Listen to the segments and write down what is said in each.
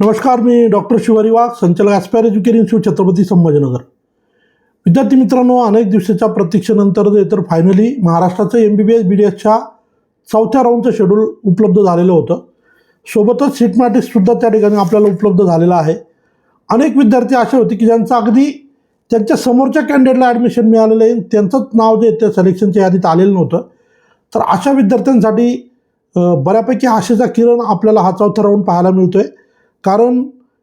नमस्कार मी डॉक्टर शिवारी वाघ संचालक Aspire education institute Chhatrapati Sambhajinagar. विद्यार्थी मित्रांनो अनेक दिवसाच्या प्रतीक्षेनंतर तर फायनली महाराष्ट्राचं M B B S B D एसच्या चौथ्या राऊंडचं शेड्यूल उपलब्ध झालेलं होतं. सोबतच सिटमॅटिक्ससुद्धा त्या ठिकाणी आपल्याला उपलब्ध झालेला आहे. अनेक विद्यार्थी असे होते की ज्यांचं अगदी त्यांच्या समोरच्या कॅन्डिडेटला ॲडमिशन मिळालेलं आहे. त्यांचंच नाव जे त्या सिलेक्शनच्या यादीत आलेलं नव्हतं. तर अशा विद्यार्थ्यांसाठी बऱ्यापैकी आशेचा किरण आपल्याला हा चौथा राऊंड पाहायला मिळतो आहे कारण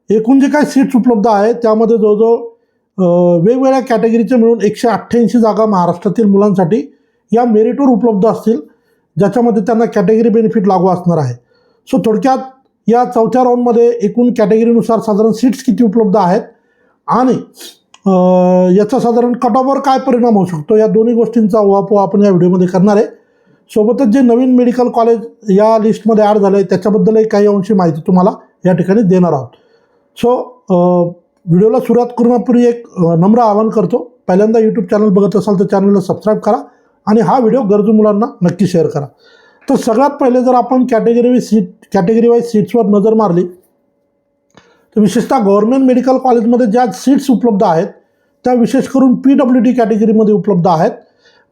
एकूण जे काही सीट्स उपलब्ध आहेत त्यामध्ये जवळजवळ वेगवेगळ्या कॅटेगरीचे मिळून एकशे अठ्ठ्याऐंशी जागा महाराष्ट्रातील मुलांसाठी या मेरिटवर उपलब्ध असतील ज्याच्यामध्ये त्यांना कॅटेगरी बेनिफिट लागू असणार आहे. सो थोडक्यात या चौथ्या राऊंडमध्ये एकूण कॅटेगरीनुसार साधारण सीट्स किती उपलब्ध आहेत आणि याचा साधारण कटऑफवर काय परिणाम होऊ शकतो या दोन्ही गोष्टींचा उहापोह आपण या व्हिडिओमध्ये करणार आहे. सोबतच जे नवीन मेडिकल कॉलेज या लिस्टमध्ये ॲड झालं आहे त्याच्याबद्दलही काही अंशी माहिती तुम्हाला या ठिकाणी देणार आहोत. सो व्हिडिओला सुरुवात करण्यापूर्वी एक नम्र आवाहन करतो. पहिल्यांदा यूट्यूब चॅनल बघत असाल तर चॅनलला सबस्क्राईब करा आणि हा व्हिडिओ गरजू मुलांना नक्की शेअर करा. तर सगळ्यात पहिले जर आपण category wise seat category wise सीट्सवर नजर मारली तर विशेषतः गव्हर्नमेंट मेडिकल कॉलेजमध्ये ज्या सीट्स उपलब्ध आहेत त्या विशेष करून पी डब्ल्यू डी कॅटेगरीमध्ये उपलब्ध आहेत.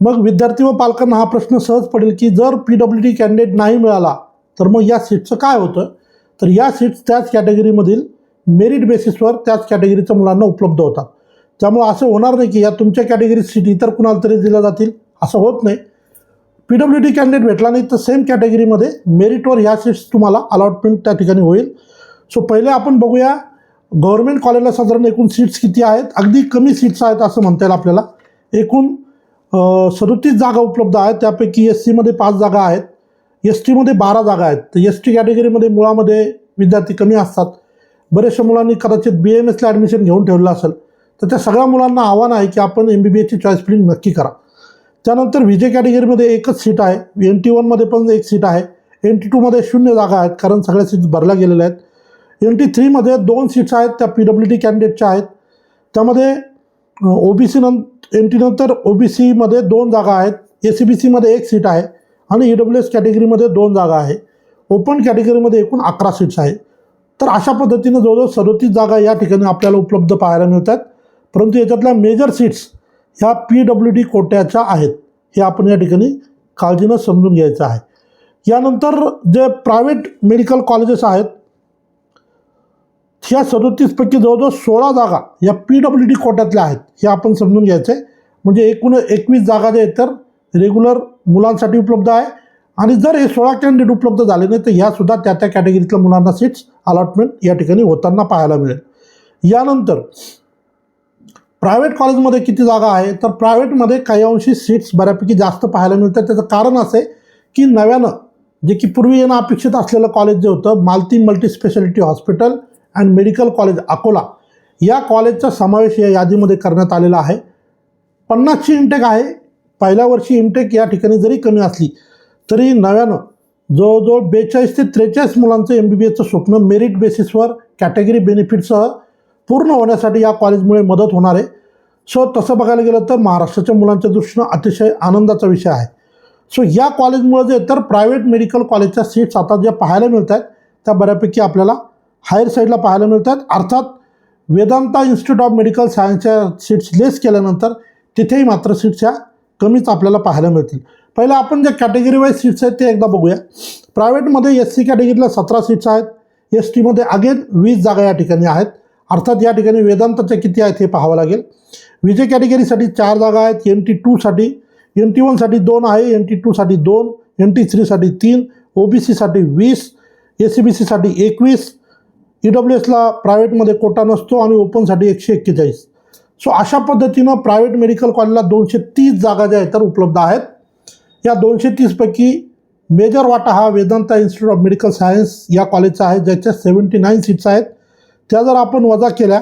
मग विद्यार्थी व पालकांना हा प्रश्न सहज पडेल की जर पी डब्ल्यू डी कॅन्डिडेट नाही मिळाला तर मग या सीटचं काय होतं? तर या सीट्स त्याच कॅटेगरीमधील मेरिट बेसिसवर त्याच कॅटेगरीच्या मुलांना उपलब्ध होतात. त्यामुळं असं होणार नाही की या तुमच्या कॅटेगरीत सीट इतर कुणाला तरी दिल्या जातील असं होत नाही. पी डब्ल्यू डी कॅन्डिडेट भेटला नाही तर सेम कॅटेगरीमध्ये मेरिटवर ह्या सीट्स तुम्हाला अलॉटमेंट त्या ठिकाणी होईल. सो पहिले आपण बघूया गव्हर्मेंट कॉलेजला साधारण एकूण सीट्स किती आहेत? अगदी कमी सीट्स आहेत असं म्हणता येईल आपल्याला. एकूण सदोतीस जागा उपलब्ध आहेत त्यापैकी एस सीमध्ये पाच जागा आहेत. एस टीमध्ये बारा जागा आहेत. तर एस टी कॅटेगरीमध्ये मुळामध्ये विद्यार्थी कमी असतात. बऱ्याचशा मुलांनी कदाचित बी एम एसला ॲडमिशन घेऊन ठेवलं असेल. तर त्या सगळ्या मुलांना आव्हान आहे की आपण एम बी बी एसची चॉईस फिलिंग नक्की करा. त्यानंतर विजय कॅटेगरीमध्ये एकच सीट आहे. एन टी वनमध्ये पण एक सीट आहे. एन टी टूमध्ये शून्य जागा आहेत कारण सगळ्या सीट्स भरल्या गेलेल्या आहेत. एन टी थ्रीमध्ये दोन सीट्स आहेत त्या पी डब्ल्यू डी कॅन्डिडेटच्या आहेत. त्यामध्ये ओ बी सी नं एन टी नंतर ओ बी सीमध्ये दोन जागा आहेत. ए सी बी सीमध्ये एक सीट आहे. आणि ई डब्ल्यू एस कॅटेगरीमध्ये दोन जागा आहे. ओपन कॅटेगरीमध्ये एकूण अकरा सीट्स आहे तर अशा पद्धतीनं जवळजवळ सदोतीस जागा या ठिकाणी आपल्याला उपलब्ध पाहायला मिळतात. परंतु याच्यातल्या मेजर सीट्स ह्या पी डब्ल्यू डी कोट्याच्या आहेत. हे आपण या ठिकाणी काळजीनं समजून घ्यायचं आहे. यानंतर जे प्रायव्हेट मेडिकल कॉलेजेस आहेत ह्या सदोतीसपैकी जवळजवळ सोळा जागा या पी डब्ल्यू डी कोट्यातल्या आहेत. हे आपण समजून घ्यायचं आहे म्हणजे एकूण एकवीस जागा ज्या आहेत तर रेग्युलर मुलांसाठी उपलब्ध आहे. आणि जर हे सोळा कॅन्डिडेट उपलब्ध झाले नाही तर ह्यासुद्धा त्या त्या कॅटेगरीतल्या मुलांना सीट्स अलॉटमेंट या ठिकाणी होताना पाहायला मिळेल. यानंतर प्रायव्हेट कॉलेजमध्ये किती जागा आहे? तर प्रायव्हेटमध्ये काही अंशी सीट्स बऱ्यापैकी जास्त पाहायला मिळतात. त्याचं कारण असं आहे की नव्यानं जे की पूर्वी येणं अपेक्षित असलेलं कॉलेज जे होतं Malti multi speciality hospital and medical college Akola या कॉलेजचा समावेश या यादीमध्ये करण्यात आलेला आहे. पन्नासची इंटेक आहे. पहिल्या वर्षी इंटेक या ठिकाणी जरी कमी असली तरी नव्यानं जवळजवळ बेचाळीस ते त्रेचाळीस मुलांचं एम बी बी एसचं स्वप्न मेरिट बेसिसवर कॅटेगरी बेनिफिटसह पूर्ण होण्यासाठी या कॉलेजमुळे मदत होणार आहे. सो तसं बघायला गेलं तर महाराष्ट्राच्या मुलांच्या दृष्टीनं अतिशय आनंदाचा विषय आहे. सो या कॉलेजमुळे जे तर प्रायव्हेट मेडिकल कॉलेजच्या सीट्स आता ज्या पाहायला मिळत आहेत त्या बऱ्यापैकी आपल्याला हायर साईडला पाहायला मिळत आहेत अर्थात वेदांता इन्स्टिट्यूट ऑफ मेडिकल सायन्सच्या सीट्स लेस केल्यानंतर तिथेही मात्र सीट्स ह्या कमीच आपल्याला पाहायला मिळतील. पहिलं आपण ज्या कॅटेगरी वाईज सीट्स आहेत ते एकदा बघूया. प्रायव्हेटमध्ये एस सी कॅटेगरीला सतरा सीट्स आहेत. एस टीमध्ये अगेन वीस जागा या ठिकाणी आहेत. अर्थात या ठिकाणी वेदांताच्या किती आहेत हे पाहावं लागेल. विजय कॅटेगरीसाठी चार जागा आहेत. एन टी टूसाठी एन टी वनसाठी दोन आहे. एन टी टूसाठी दोन एन टी थ्रीसाठी तीन ओ बी सीसाठी वीस ए सी बी सीसाठी एकवीस ई डब्ल्यू एसला प्रायव्हेटमध्ये कोटा नसतो आणि ओपनसाठी एकशे एक्केचाळीस. सो अशा पद्धतीनं प्रायव्हेट मेडिकल कॉलेजला दोनशे तीस जागा ज्या आहेत तर उपलब्ध आहेत. या दोनशे तीसपैकी मेजर वाटा हा Vedanta institute of medical science या कॉलेजचा आहे ज्याच्या सेवन्टी नाईन सीट्स आहेत. त्या जर आपण वजा केल्या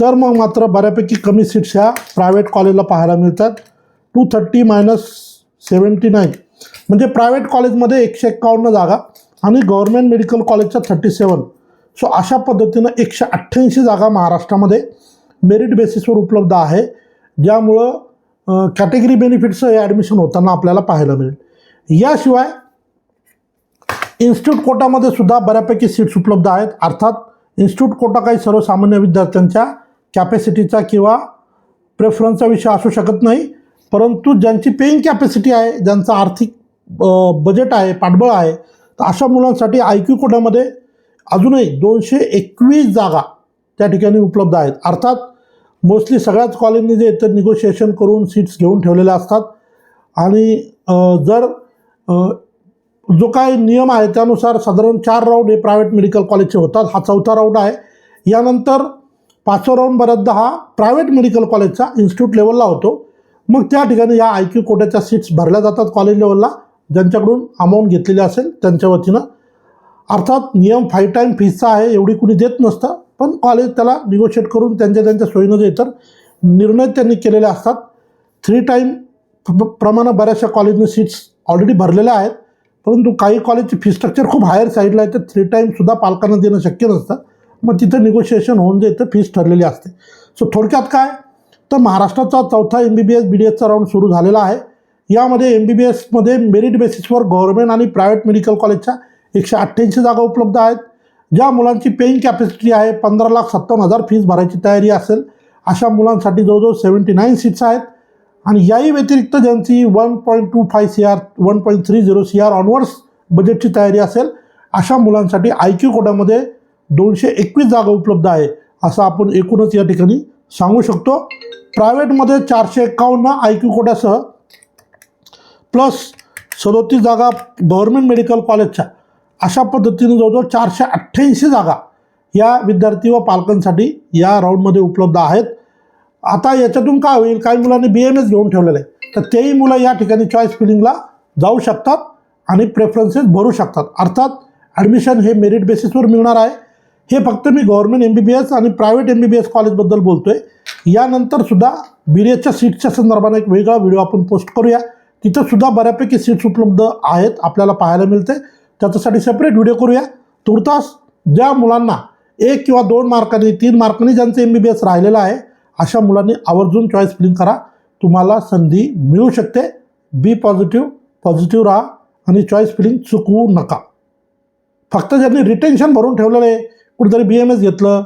तर मग मात्र बऱ्यापैकी कमी सीट्स ह्या प्रायव्हेट कॉलेजला पाहायला मिळतात. Two thirty minus seventy nine म्हणजे प्रायव्हेट कॉलेजमध्ये एकशे एक्कावन्न जागा आणि गव्हर्मेंट मेडिकल कॉलेजच्या थर्टी सेवन सो अशा पद्धतीनं एकशे अठ्ठ्याऐंशी जागा महाराष्ट्रामध्ये. मेरिट बेसिसवर उपलब्ध आहे. ज्यामुळं कॅटेगरी बेनिफिट्सचं हे ॲडमिशन होताना आपल्याला पाहायला मिळेल. याशिवाय इन्स्टिट्यूट कोटामध्ये सुद्धा बऱ्यापैकी सीट्स उपलब्ध आहेत. अर्थात इन्स्टिट्यूट कोटा काही सर्वसामान्य विद्यार्थ्यांच्या कॅपॅसिटीचा किंवा प्रेफरन्सचा विषय असू शकत नाही. परंतु ज्यांची पेईंग कॅपॅसिटी आहे ज्यांचं आर्थिक बजेट आहे पाठबळ आहे तर अशा मुलांसाठी आय क्यू कोटामध्ये अजूनही दोनशे एकवीस जागा त्या ठिकाणी उपलब्ध आहेत. अर्थात मोस्टली सगळ्याच कॉलेजनी जे तर निगोशिएशन करून सीट्स घेऊन ठेवलेल्या असतात. आणि जर जो काय नियम आहे त्यानुसार साधारण चार राऊंड हे प्रायव्हेट मेडिकल कॉलेजचे होतात. हा चौथा राऊंड आहे. यानंतर पाचवा राऊंड बऱ्याचदा हा प्रायव्हेट मेडिकल कॉलेजचा इन्स्टिट्यूट लेवलला होतो. मग त्या ठिकाणी या आय क्यू कोट्याच्या सीट्स भरल्या जातात कॉलेज लेवलला ज्यांच्याकडून अमाऊंट घेतलेली असेल त्यांच्या वतीनं. अर्थात नियम फाईव्ह टाईम फीजचा आहे एवढी कुणी देत नसतं. पण कॉलेज त्याला निगोशिएट करून त्यांच्या त्यांच्या सोयीनं जे तर निर्णय त्यांनी केलेले असतात. थ्री टाईम प्रमाणे बऱ्याचशा कॉलेजने सीट्स ऑलरेडी भरलेल्या आहेत. परंतु काही कॉलेजची फी स्ट्रक्चर खूप हायर साईडला आहे तर थ्री टाईमसुद्धा पालकांना देणं शक्य नसतं. मग तिथं निगोशिएशन होऊन जे तर फीस ठरलेली असते. सो थोडक्यात काय? तर महाराष्ट्राचा चौथा M B B S B D एसचा round सुरू झालेला आहे. यामध्ये एम बी बी एसमध्ये मेरिट बेसिसवर गव्हर्नमेंट आणि प्रायव्हेट मेडिकल कॉलेजच्या एकशे अठ्ठ्याऐंशी जागा उपलब्ध आहेत. ज्या मुलांची पेईंग कॅपॅसिटी आहे पंधरा लाख सत्तावन्न हजार फीज भरायची तयारी असेल अशा मुलांसाठी जवळजवळ सेवन्टी नाईन सीट्स आहेत. आणि याही व्यतिरिक्त ज्यांची one point two five C R one point three zero C R onwards बजेटची तयारी असेल अशा मुलांसाठी आय क्यू कोटामध्ये दोनशे एकवीस जागा उपलब्ध आहे असं आपण एकूणच या ठिकाणी सांगू शकतो. प्रायव्हेटमध्ये चारशे एक्कावन्न आय क्यू कोट्यासह प्लस सदोतीस जागा गव्हर्मेंट मेडिकल कॉलेजच्या अशा पद्धतीनं जवळजवळ चारशे अठ्ठ्याऐंशी जागा या विद्यार्थी व पालकांसाठी या राऊंडमध्ये उपलब्ध आहेत. आता याच्यातून काय होईल? काही मुलांनी बी एम एस घेऊन ठेवलेलं आहे. तर तेही मुलं या ठिकाणी चॉईस फिलिंगला जाऊ शकतात आणि प्रेफरन्सेस भरू शकतात. अर्थात ॲडमिशन हे मेरिट बेसिसवर मिळणार आहे. हे फक्त मी government M B B S आणि private M B B S कॉलेजबद्दल बोलतो आहे यानंतरसुद्धा बी डी एसच्या सीट्सच्या संदर्भाने एक वेगळा व्हिडिओ आपण पोस्ट करूया. तिथंसुद्धा बऱ्यापैकी सीट्स उपलब्ध आहेत आपल्याला पाहायला मिळते. त्याच्यासाठी सेपरेट व्हिडिओ करूया. तुर्तास ज्या मुलांना एक किंवा दोन मार्कांनी तीन मार्कांनी ज्यांचं एम बी बी एस राहिलेलं आहे अशा मुलांनी आवर्जून चॉईस फिलिंग करा. तुम्हाला संधी मिळू शकते. बी पॉझिटिव्ह पॉझिटिव्ह राहा आणि चॉईस फिलिंग चुकवू नका. फक्त ज्यांनी रिटेन्शन भरून ठेवलेलं आहे कुठेतरी बी एम एस घेतलं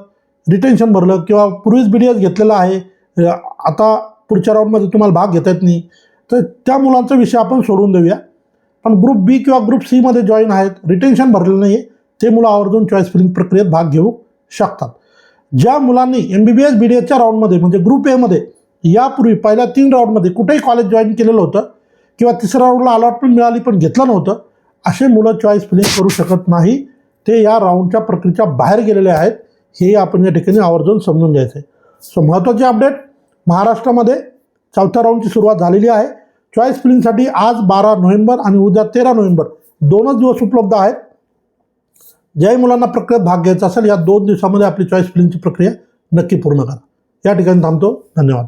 रिटेन्शन भरलं किंवा पूर्वीच बी डी एस घेतलेलं आहे आता पुढच्या राऊंडमध्ये तुम्हाला भाग घेता येत नाही तर त्या मुलांचा विषय आपण सोडून देऊया. पण ग्रुप बी किंवा ग्रुप सीमध्ये जॉईन आहेत रिटेन्शन भरलेलं नाही आहे ते मुलं आवर्जून चॉईस फिलिंग प्रक्रियेत भाग घेऊ शकतात. ज्या मुलांनी M B B S B D एसच्या राऊंडमध्ये म्हणजे ग्रुप एमध्ये यापूर्वी पहिल्या तीन राऊंडमध्ये कुठेही कॉलेज जॉईन केलेलं होतं किंवा तिसऱ्या राऊंडला अलॉटमेंट मिळाली पण घेतलं नव्हतं असे मुलं चॉईस फिलिंग करू शकत नाही. ते या राऊंडच्या प्रक्रियेच्या बाहेर गेलेले आहेत. हे आपण या ठिकाणी आवर्जून समजून घ्यायचं आहे सो महत्त्वाचे अपडेट महाराष्ट्रामध्ये चौथ्या राऊंडची सुरुवात झालेली आहे. चॉईस फिलिंगसाठी आज बारा नोव्हेंबर आणि उद्या तेरा नोव्हेंबर. दोनच दिवस उपलब्ध आहेत. ज्याही मुलांना प्रक्रियेत भाग घ्यायचा असेल या दोन दिवसामध्ये आपली चॉईस फिलिंगची प्रक्रिया नक्की पूर्ण करा. या ठिकाणी थांबतो. धन्यवाद.